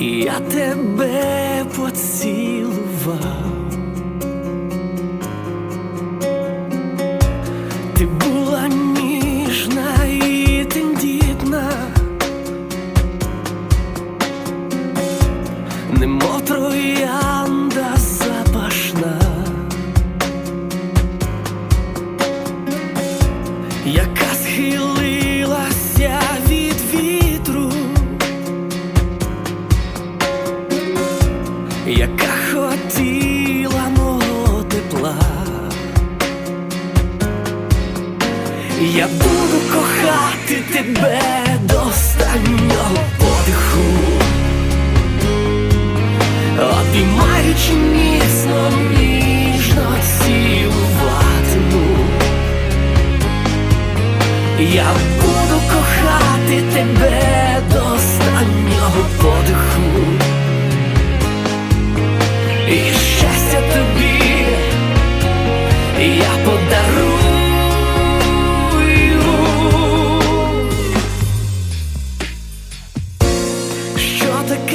я тебе поцілував. Ти була ніжна і тендітна, немов запашна, яка Я буду кохати тебе до останнього подиху, обіймаючи міцно, ніжно цілуватиму. Я буду кохати тебе до останнього подиху. І щастя тобі я подарую.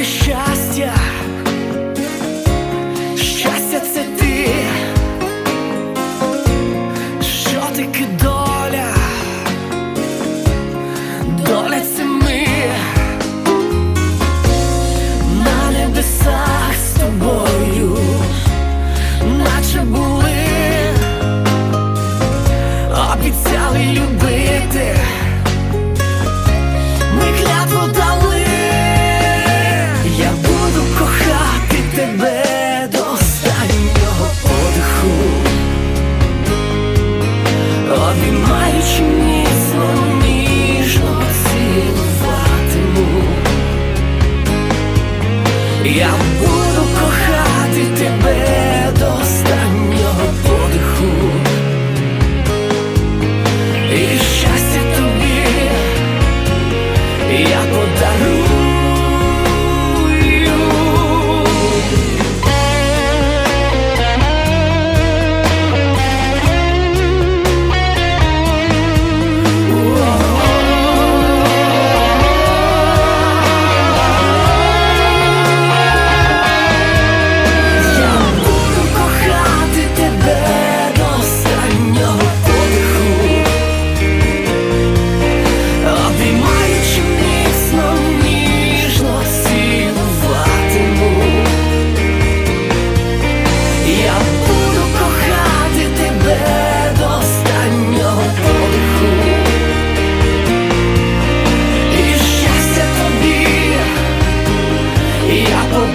Щастя? Щастя це ти, що ти доля? Я буду кохати тебе.